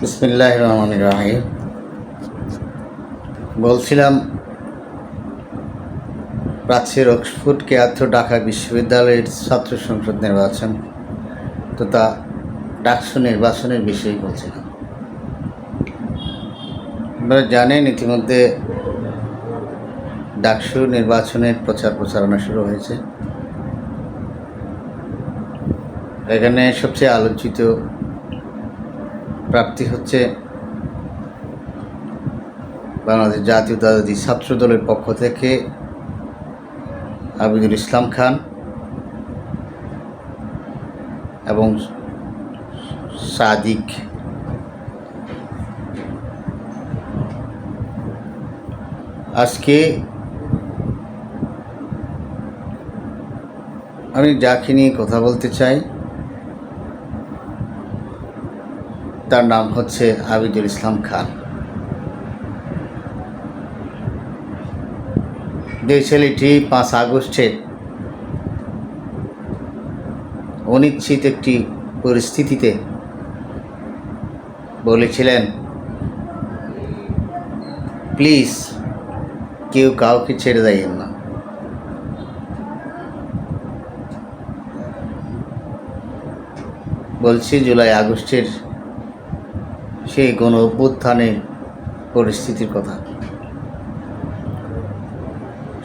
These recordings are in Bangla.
বিসমিল্লাহ রহমান রাহিম বলছিলাম প্রাচ্যের অক্সফোর্ড কেয়ার্থ ঢাকা বিশ্ববিদ্যালয়ের ছাত্র সংসদ নির্বাচন তথা ডাকসু নির্বাচনের বিষয়ে বলছিলাম। আপনারা জানেন, ইতিমধ্যে ডাকসু নির্বাচনের প্রচার প্রচারণা শুরু হয়েছে। এখানে সবচেয়ে আলোচিত প্রাপ্তি হচ্ছে বাংলাদেশ জাতীয়তাবাদী ছাত্র দলের পক্ষ থেকে আবিদুল ইসলাম খান এবং সাদিক আজকে আমি যাকে নিয়ে কথা বলতে চাই তার নাম হচ্ছে আবিদুল ইসলাম খান। যে ছেলেটি পাঁচ আগস্টে অনিশ্চিত একটি পরিস্থিতিতে বলেছিলেন, প্লিজ কেউ কাউকে ছেড়ে দেয়েন না। বলছি, জুলাই আগস্টের সেই গণ অভ্যুত্থানের পরিস্থিতির কথা।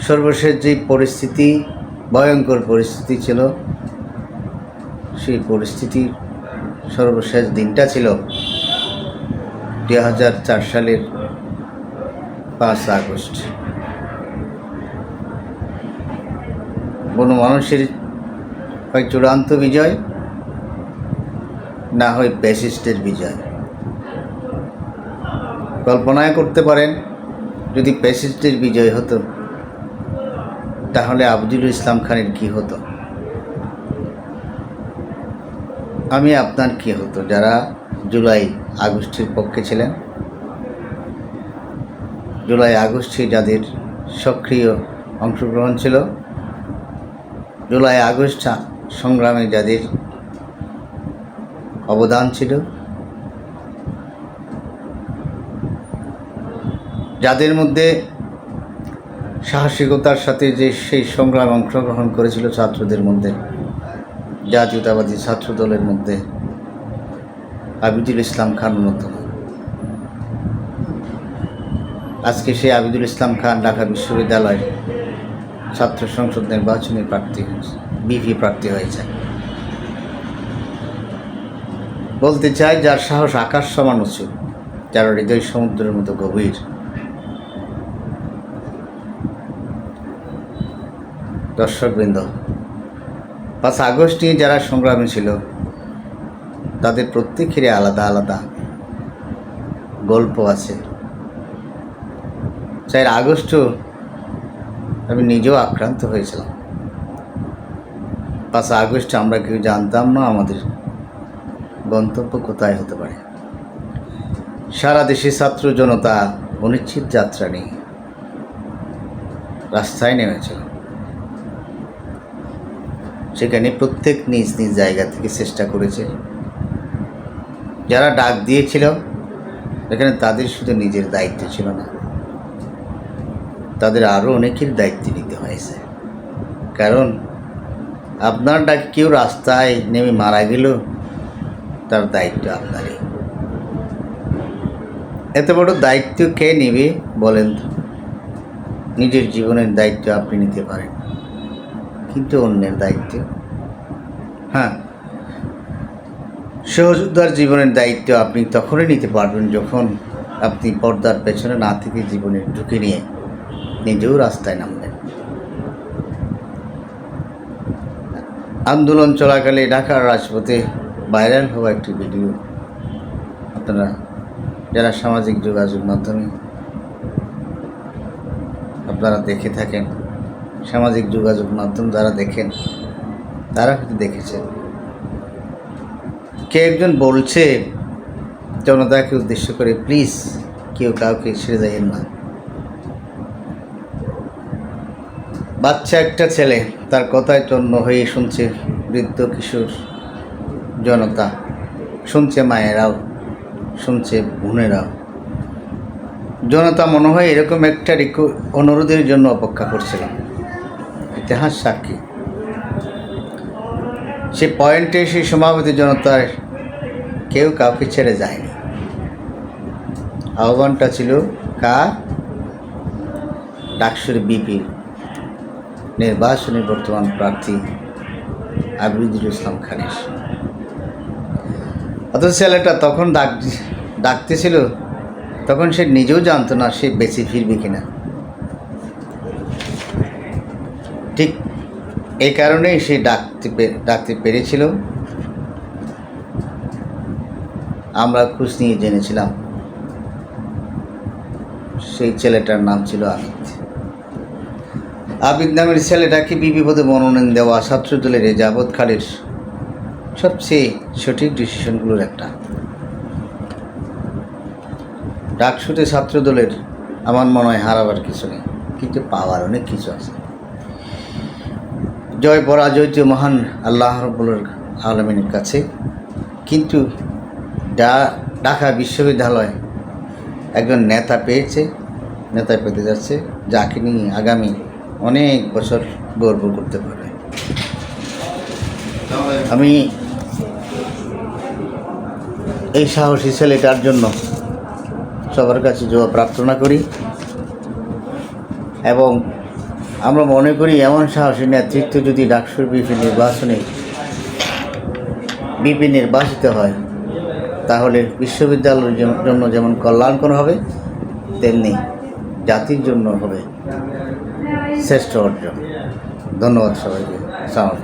সর্বশেষ যে পরিস্থিতি, ভয়ঙ্কর পরিস্থিতি ছিল, সেই পরিস্থিতির সর্বশেষ দিনটা ছিল দুই হাজার চার সালের পাঁচ আগস্ট। কোনো মানুষের হয় চূড়ান্ত বিজয়, না হয় ব্যাসিস্টের বিজয়। কল্পনায় করতে পারেন, যদি প্যাসিস্টের বিজয় হতো, তাহলে আবদুল ইসলাম খানের কি হতো? আমি আপনার কি হতো, যারা জুলাই আগস্টের পক্ষে ছিলেন? জুলাই আগস্টে যাদের সক্রিয় অংশগ্রহণ ছিল, জুলাই আগস্ট সংগ্রামে যাদের অবদান ছিল যাদের মধ্যে সাহসিকতার সাথে যে সেই সংগ্রাম অংশগ্রহণ করেছিল ছাত্রদের মধ্যে, জাতীয়তাবাদী ছাত্র দলের মধ্যে, আবিদুল ইসলাম খান অন্যতম। আজকে সেই আবিদুল ইসলাম খান ঢাকা বিশ্ববিদ্যালয়ের ছাত্র সংসদ নির্বাচনে প্রার্থী, বিভি প্রার্থী হয়েছে। বলতে চাই, যার সাহস আকাশ সমান উঁচু, যার হৃদয় সমুদ্রের মতো গভীর দর্শকবৃন্দ। পাঁচ আগস্ট নিয়ে যারা সংগ্রামী ছিল, তাদের প্রত্যেকেরই আলাদা আলাদা গল্প আছে। চার আগস্ট আমি নিজেও আক্রান্ত হয়েছিলাম। পাঁচ আগস্ট আমরা কেউ জানতাম না আমাদের গন্তব্য কোথায় হতে পারে। সারা দেশে ছাত্র জনতা অনিশ্চিত যাত্রা নিয়ে রাস্তায় নেমেছিল। সেখানে প্রত্যেক নিজ নিজ জায়গা থেকে চেষ্টা করেছে। যারা ডাক দিয়েছিল, এখানে তাদের শুধু নিজের দায়িত্ব ছিল না, তাদের আরও অনেকের দায়িত্ব নিতে হয়েছে। কারণ আপনার ডাক কেউ রাস্তায় নেমে মারা গেল, তার দায়িত্ব আপনারই। এত বড় দায়িত্ব কে নেবে বলেন তো? নিজের জীবনের দায়িত্ব আপনি নিতে পারেন। কিন্তু অন্যের দায়িত্ব। হ্যাঁ। সহযোদ্ধার জীবনের দায়িত্ব আপনি তখনই নিতে পারবেন যখন আপনি পর্দার পেছনে না থেকে জীবনে ঢুকে নিয়ে নিজেও রাস্তায় নামবেন। আন্দোলন চলাকালে ঢাকার রাজপথে ভাইরাল হওয়া একটি ভিডিও আপনারা যারা সামাজিক যোগাযোগ মাধ্যমে আপনারা দেখে থাকেন। সামাজিক যোগাযোগ মাধ্যম যারা দেখেন, তারা হয়তো দেখেছেন কে একজন বলছে, জনতাকে উদ্দেশ্য করে, প্লিজ, কেউ কাউকে ছেড়ে দেবেন না। বাচ্চা একটা ছেলে, তার কথায় তন্ন হয়ে শুনছে বৃদ্ধ কিশোর জনতা, শুনছে মায়েরাও, শুনছে বোনেরাও। জনতা মনে হয় এরকম একটা অনুরোধের জন্য অপেক্ষা করছিলাম ইতিহাস সাক্ষী। সে পয়েন্টে সেই সমাবেত জনতার কেউ কাউকে ছেড়ে যায়নি। আহ্বানটা ছিল কা ডাকসুর বিপি নির্বাচনী বর্তমান প্রার্থী আবিদুল ইসলাম খানের। অথচ ছেলেটা তখন ডাক ডাকতেছিল, তখন সে নিজেও জানতো না সে বেঁচে ফিরবে কিনা। এই কারণেই সে ডাকতে ডাকতে পেরেছিল। আমরা খোঁজ নিয়ে জেনেছিলাম সেই ছেলেটার নাম ছিল আবিদ। আবিদ নামের ছেলেটাকে বিবি পদে মনোনয়ন দেওয়া ছাত্র দলের এই যাবৎ খালের সবচেয়ে সঠিক ডিসিশনগুলোর একটা। ডাকসুতে ছাত্র দলের আমার মনে হয় হারাবার কিছু নেই। কিন্তু পাওয়ার অনেক কিছু আছে। জয় পরাজয় মহান আল্লাহ রব্বুল আলমিনের কাছে। কিন্তু ডা, ঢাকা বিশ্ববিদ্যালয় একজন নেতা পেয়েছে, নেতা পেতে যাচ্ছে, যাকে নিয়ে আগামী অনেক বছর গর্ব করতে পারে। আমি এই সাহসী ছেলেটার জন্য সবার কাছে জবাব প্রার্থনা করি এবং আমরা মনে করি এমন সাহসী নেতৃত্ব যদি ডাকসুর বিপি নির্বাচনে বিপি নির্বাচিত হয়, তাহলে বিশ্ববিদ্যালয়ের জন্য যেমন কল্যাণকর হবে, তেমনি জাতির জন্য হবে শ্রেষ্ঠ অর্জন। ধন্যবাদ সবাইকে। সালাম